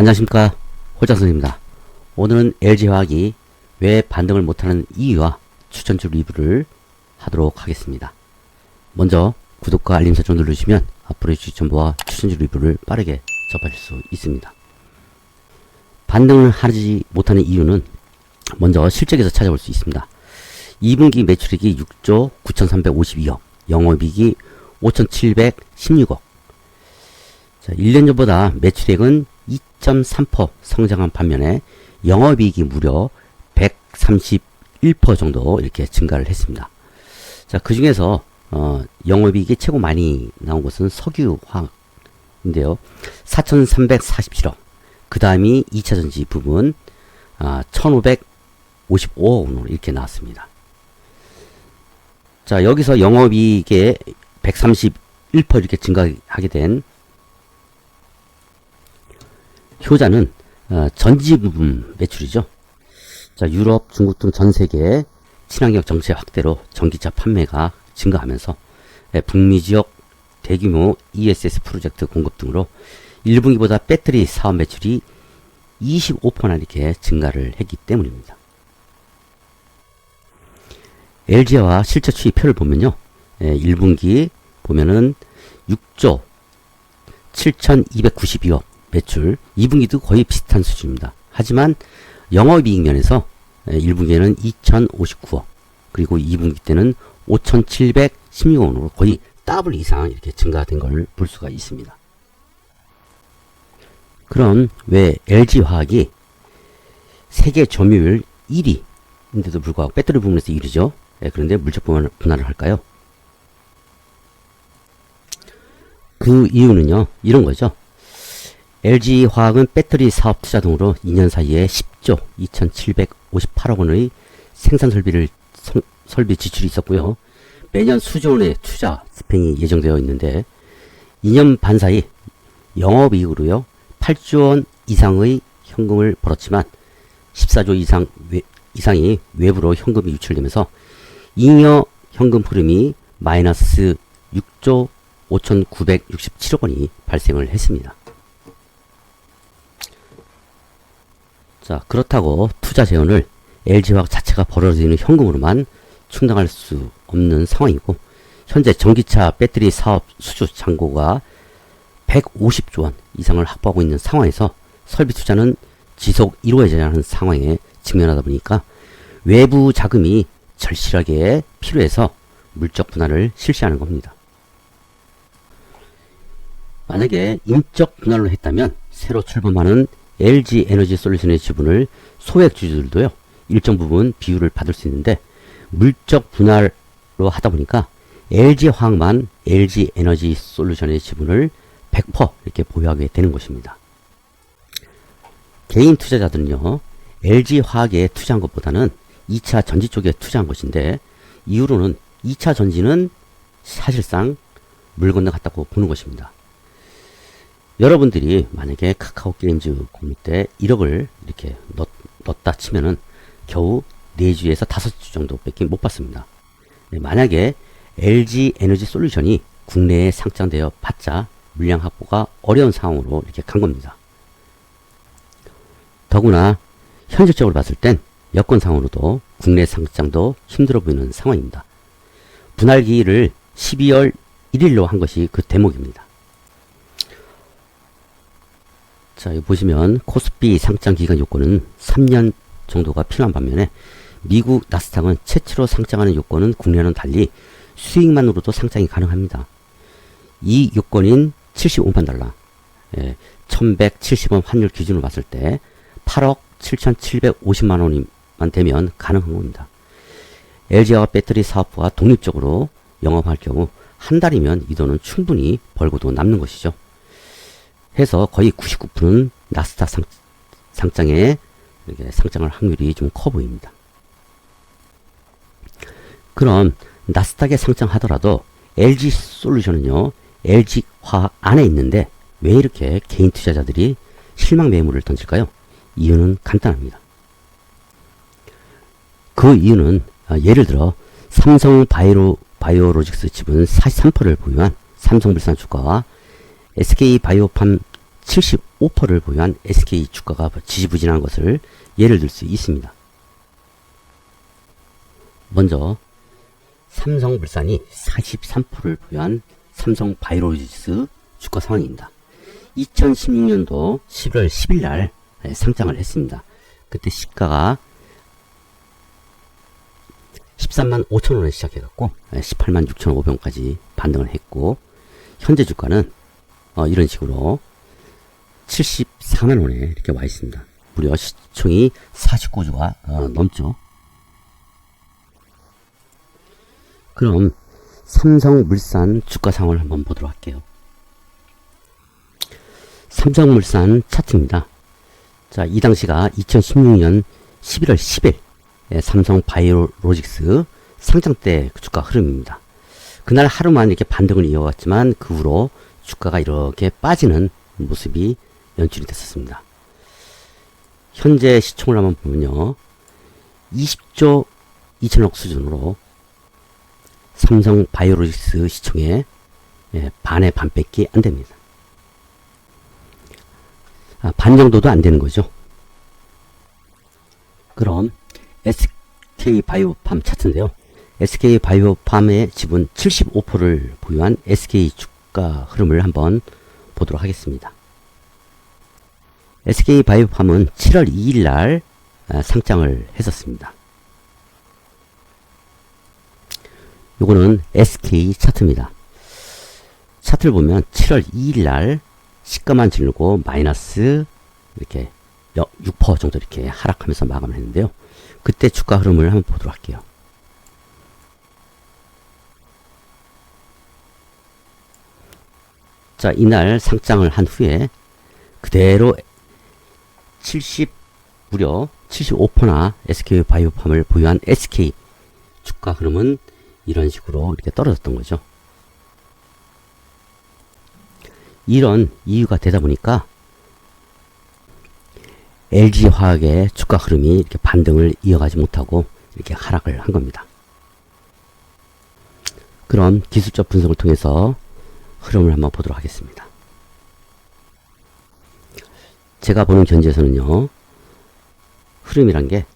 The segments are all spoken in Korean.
안녕하십니까 홀장선입니다. 오늘은 LG화학이 왜 반등을 못하는 이유와 추천주 리뷰를 하도록 하겠습니다. 먼저 구독과 알림 설정 누르시면 앞으로의 주식 정보와 추천주 리뷰를 빠르게 접하실 수 있습니다. 반등을 하지 못하는 이유는 먼저 실적에서 찾아볼 수 있습니다. 2분기 매출액이 6조 9,352억, 영업이익이 5,716억. 자, 1년 전보다 매출액은 2.3% 성장한 반면에 영업이익이 무려 131% 정도 이렇게 증가를 했습니다. 자, 그 중에서 어, 영업이익이 최고 많이 나온 곳은 석유화학인데요. 4,347억. 그 다음이 2차전지 부분 아, 1,555억 원으로 이렇게 나왔습니다. 자, 여기서 영업이익에 131% 이렇게 증가하게 된 효자는 어, 전지 부분 매출이죠. 자, 유럽, 중국 등 전 세계 친환경 정책 확대로 전기차 판매가 증가하면서 예, 북미 지역 대규모 ESS 프로젝트 공급 등으로 1분기보다 배터리 사업 매출이 25%나 이렇게 증가를 했기 때문입니다. LG와 실적 추이표를 보면요. 예, 1분기 보면은 6조 7,292억 매출 2분기도 거의 비슷한 수준입니다. 하지만 영업이익 면에서 1분기에는 2,059억 그리고 2분기 때는 5,716원으로 거의 더블 이상 이렇게 증가된 걸 볼 수가 있습니다. 그럼 왜 LG화학이 세계 점유율 1위인데도 불구하고 배터리 부분에서 1위죠. 예, 그런데 물적 분할, 분할을 할까요? 그 이유는요, 이런 거죠. LG화학은 배터리 사업 투자 등으로 2년 사이에 10조 2,758억 원의 생산 설비를 선, 설비 지출이 있었고요. 매년 수조 원의 투자 스팽이 예정되어 있는데 2년 반 사이 영업이익으로요 8조 원 이상의 현금을 벌었지만 14조 이상 외, 이상이 외부로 현금이 유출되면서 잉여 현금 흐름이 마이너스 6조 5,967억 원이 발생을 했습니다. 자, 그렇다고 투자 재원을 LG화학 자체가 벌어들이는 현금으로만 충당할 수 없는 상황이고 현재 전기차 배터리 사업 수주 잔고가 150조 원 이상을 확보하고 있는 상황에서 설비 투자는 지속 이루어져야 하는 상황에 직면하다 보니까 외부 자금이 절실하게 필요해서 물적 분할을 실시하는 겁니다. 만약에 인적 분할을 했다면 새로 출범하는 LG 에너지 솔루션의 지분을 소액 주주들도요 일정 부분 비율을 받을 수 있는데 물적 분할로 하다 보니까 LG 화학만 LG 에너지 솔루션의 지분을 100% 이렇게 보유하게 되는 것입니다. 개인 투자자들은요 LG 화학에 투자한 것보다는 2차 전지 쪽에 투자한 것인데 이후로는 2차 전지는 사실상 물 건너 갔다고 보는 것입니다. 여러분들이 만약에 카카오 게임즈 공유 때 1억을 이렇게 넣, 넣었다 치면은 겨우 4주에서 5주 정도밖에 못 받습니다. 네, 만약에 LG 에너지 솔루션이 국내에 상장되어 봤자 물량 확보가 어려운 상황으로 이렇게 간 겁니다. 더구나 현실적으로 봤을 땐 여건상으로도 국내 상장도 힘들어 보이는 상황입니다. 분할기일을 12월 1일로 한 것이 그 대목입니다. 자, 여기 보시면 코스피 상장 기간 요건은 3년 정도가 필요한 반면에 미국 나스닥은 최초로 상장하는 요건은 국내와는 달리 수익만으로도 상장이 가능합니다. 이 요건인 75만 달러, 예, 1170원 환율 기준으로 봤을 때 8억 7,750만 원만 되면 가능한 겁니다. LG와 배터리 사업부가 독립적으로 영업할 경우 한 달이면 이 돈은 충분히 벌고도 남는 것이죠. 해서 거의 99%는 나스닥 상, 상장에 이렇게 상장할 확률이 좀 커 보입니다. 그럼 나스닥에 상장하더라도 LG 솔루션은요, LG 화학 안에 있는데 왜 이렇게 개인 투자자들이 실망 매물을 던질까요? 이유는 간단합니다. 그 이유는 아, 예를 들어 삼성 바이오 바이오로직스 지분 43%를 보유한 삼성물산 주가와 SK 바이오팜 75%를 보유한 SK 주가가 지지부진한 것을 예를 들 수 있습니다. 먼저 삼성물산이 43%를 보유한 삼성 바이오로직스 주가 상황입니다. 2016년도 11월 10일 날 상장을 했습니다. 그때 시가가 13만 5천 원에 시작해갖고 18만 6천 5백원까지 반등을 했고 현재 주가는 어, 이런 식으로 74만 원에 이렇게 와 있습니다. 무려 시총이 49조가 어, 넘죠. 그럼 삼성물산 주가 상황을 한번 보도록 할게요. 삼성물산 차트입니다. 자, 이 당시가 2016년 11월 10일 예, 삼성 바이오로직스 상장 때그 주가 흐름입니다. 그날 하루만 이렇게 반등을 이어갔지만 그 후로 주가가 이렇게 빠지는 모습이 연출이 됐었습니다. 현재 시총을 한번 보면요. 20조 2천억 수준으로 삼성 바이오로직스 시총의 예, 반의 반밖에 안 됩니다. 아, 반 정도도 안 되는 거죠. 그럼 SK 바이오팜 차트인데요. SK 바이오팜의 지분 75%를 보유한 SK 주 가 흐름을 한번 보도록 하겠습니다. SK 바이오팜은 7월 2일 날 아, 상장을 했었습니다. 요거는 SK 차트입니다. 차트를 보면 7월 2일 날 시가만 지르고 마이너스 이렇게 6% 정도 이렇게 하락하면서 마감을 했는데요. 그때 주가 흐름을 한번 보도록 할게요. 자, 이날 상장을 한 후에 그대로 70 무려 75%나 SK 바이오팜을 보유한 SK 주가 흐름은 이런 식으로 이렇게 떨어졌던 거죠. 이런 이유가 되다 보니까 LG화학의 주가 흐름이 이렇게 반등을 이어가지 못하고 이렇게 하락을 한 겁니다. 그럼 기술적 분석을 통해서 흐름을 한번 보도록 하겠습니다. 제가 보는 견지에서는요, 흐름이란 게,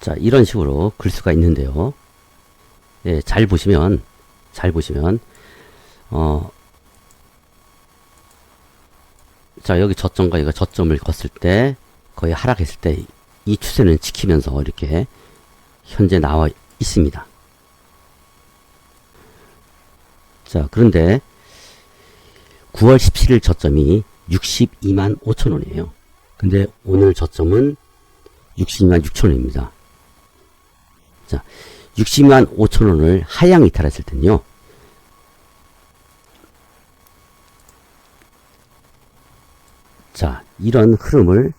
자, 이런 식으로 글 수가 있는데요. 예, 잘 보시면, 잘 보시면, 어, 자, 여기 저점과 여기 저점을 걷을 때, 거의 하락했을 때, 이 추세는 지키면서 이렇게 현재 나와 있습니다. 자, 그런데 9월 17일 저점이 62만 5천 원이에요. 근데 오늘 저점은 62만 6천 원입니다. 자, 60만 5천 원을 하향 이탈했을 텐요. 자, 이런 흐름을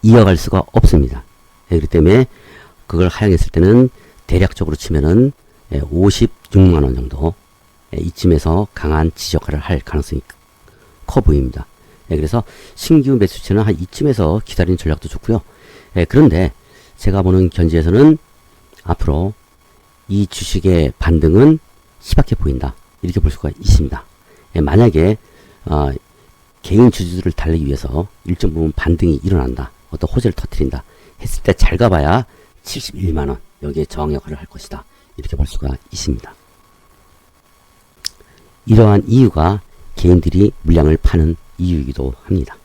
이어갈 수가 없습니다. 예, 그렇기 때문에 그걸 하향했을 때는 대략적으로 치면은 56만 원 정도 예, 이쯤에서 강한 지적화를 할 가능성이 커 보입니다. 예, 그래서 신규 매수치는 한 이쯤에서 기다리는 전략도 좋고요. 예, 그런데 제가 보는 견지에서는 앞으로 이 주식의 반등은 희박해 보인다. 이렇게 볼 수가 있습니다. 만약에 어, 개인 주주들을 달리기 위해서 일정 부분 반등이 일어난다. 어떤 호재를 터뜨린다. 했을 때 잘 가봐야 71만원 여기에 저항 역할을 할 것이다. 이렇게 볼 수가 있습니다. 이러한 이유가 개인들이 물량을 파는 이유이기도 합니다.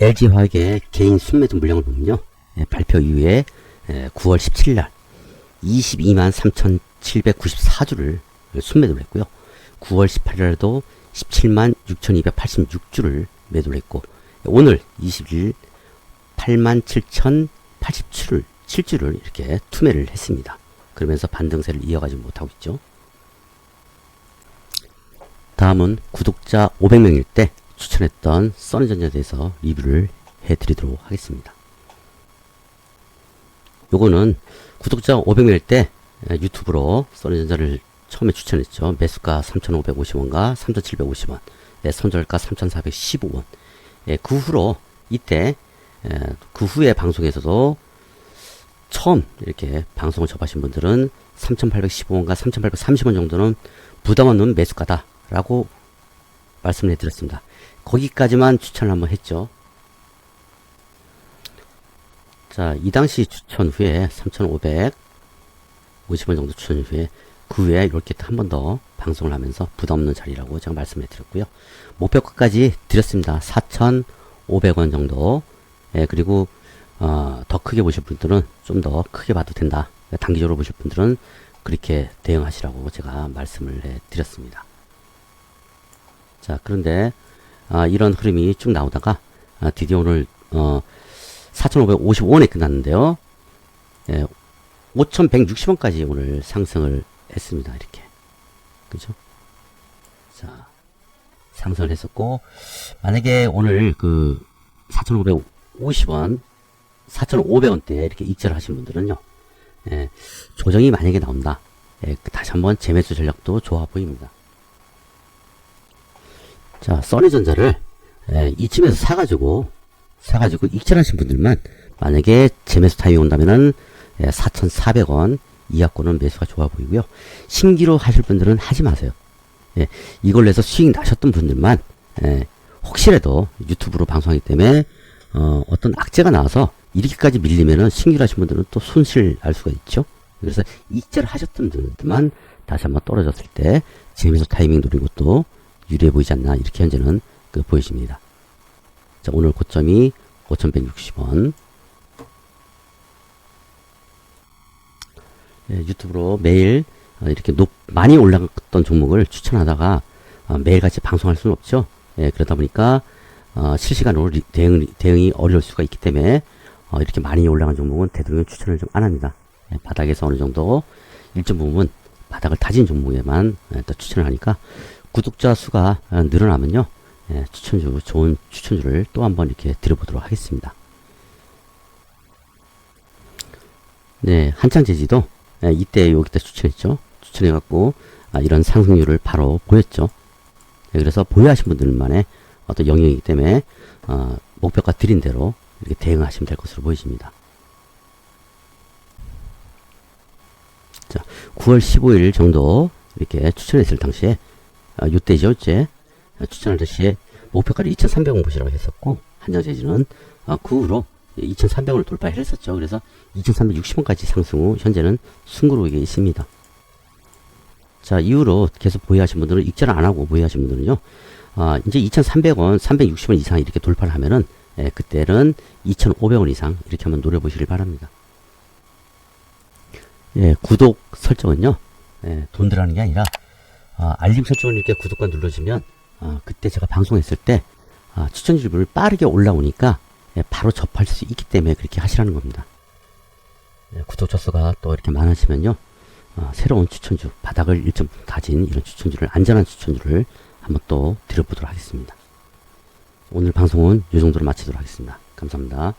LG화학의 개인 순매도 물량을 보면요. 예, 발표 이후에 9월 17일 날 22만 3,794주를 순매도를 했고요. 9월 18일에도 17만 6,286주를 매도를 했고 오늘 20일 8만 7,087을 7주를 이렇게 투매를 했습니다. 그러면서 반등세를 이어가지 못하고 있죠. 다음은 구독자 500명일 때 추천했던 써니전자에 대해서 리뷰를 해드리도록 하겠습니다. 요거는 구독자 500명일 때 유튜브로 써니전자를 처음에 추천했죠. 매수가 3,550원과 3,750원, 네, 손절가 3,415원. 예, 그 후로 이때 예, 그 후에 방송에서도 처음 이렇게 방송을 접하신 분들은 3,815원과 3,830원 정도는 부담 없는 매수가다 라고 말씀을 해드렸습니다. 거기까지만 추천을 한번 했죠. 자, 이 당시 추천 후에 3,550원 정도 추천 후에 그 후에 이렇게 한 번 더 방송을 하면서 부담 없는 자리라고 제가 말씀을 드렸고요. 목표가까지 드렸습니다. 4,500원 정도. 예, 그리고 어, 더 크게 보실 분들은 좀 더 크게 봐도 된다. 단기적으로 보실 분들은 그렇게 대응하시라고 제가 말씀을 해 드렸습니다. 자, 그런데 아, 이런 흐름이 쭉 나오다가 아, 드디어 오늘 어, 4,555원에 끝났는데요. 예, 5,160원까지 오늘 상승을 했습니다. 이렇게. 그죠? 자, 상승을 했었고, 만약에 오늘 그 4,550원, 4,500원대 이렇게 익절을 하신 분들은요, 예, 조정이 만약에 나온다. 예, 다시 한번 재매수 전략도 좋아 보입니다. 자, 써니전자를 예, 이쯤에서 사가지고 사가지고 익절하신 분들만 만약에 재매수 타임이 온다면은 예, 4,400원 이하권은 매수가 좋아 보이고요. 신기로 하실 분들은 하지 마세요. 예, 이걸로 해서 수익 나셨던 분들만 예, 혹시라도 유튜브로 방송하기 때문에 어, 어떤 악재가 나와서 이렇게까지 밀리면은 신기로 하신 분들은 또 손실 날 수가 있죠. 그래서 익절 하셨던 분들만 다시 한번 떨어졌을 때 재매수 타이밍 노리고 또 유리해 보이지 않나 이렇게 현재는 그 보여집니다. 자, 오늘 고점이 5,160원. 예, 유튜브로 매일 어, 이렇게 높, 많이 올라갔던 종목을 추천하다가 어, 매일같이 방송할 수는 없죠. 예, 그러다 보니까 어, 실시간으로 리, 대응, 대응이 어려울 수가 있기 때문에 어, 이렇게 많이 올라간 종목은 되도록이면 추천을 좀 안 합니다. 예, 바닥에서 어느 정도 일정 부분 바닥을 다진 종목에만 예, 또 추천을 하니까 구독자 수가 어, 늘어나면요. 예, 추천주, 좋은 추천주를 또 한번 이렇게 드려보도록 하겠습니다. 네, 한창 제지도 예, 이때 여기다 추천했죠. 추천해갖고 아, 이런 상승률을 바로 보였죠. 예, 그래서 보유하신 분들만의 어떤 영역이기 때문에 어, 목표가 드린 대로 이렇게 대응하시면 될 것으로 보이십니다. 자, 9월 15일 정도 이렇게 추천했을 당시에 아, 요때죠, 이제 추천할 당시에 목표가를 2,300원 보시라고 했었고 한정제지는 아, 그 후로 2,300원을 돌파했었죠. 그래서 2,360원까지 상승 후 현재는 순그룹에 있습니다. 자 이후로 계속 보유하신 분들은 익절을 안 하고 보유하신 분들은요. 아, 이제 2,300원, 360원 이상 이렇게 돌파를 하면은 예, 그때는 2,500원 이상 이렇게 한번 노려보시길 바랍니다. 예, 구독 설정은요. 예, 돈 들어가는 게 아니라 아, 알림 설정을 이렇게 구독과 눌러주면 아, 그때 제가 방송했을 때 아, 추천주를 빠르게 올라오니까 예, 바로 접할 수 있기 때문에 그렇게 하시라는 겁니다. 예, 구독자 수가 또 이렇게 많아지면요. 어, 새로운 추천주, 바닥을 일정 다진 이런 추천주를, 안전한 추천주를 한번 또 드려보도록 하겠습니다. 오늘 방송은 이 정도로 마치도록 하겠습니다. 감사합니다.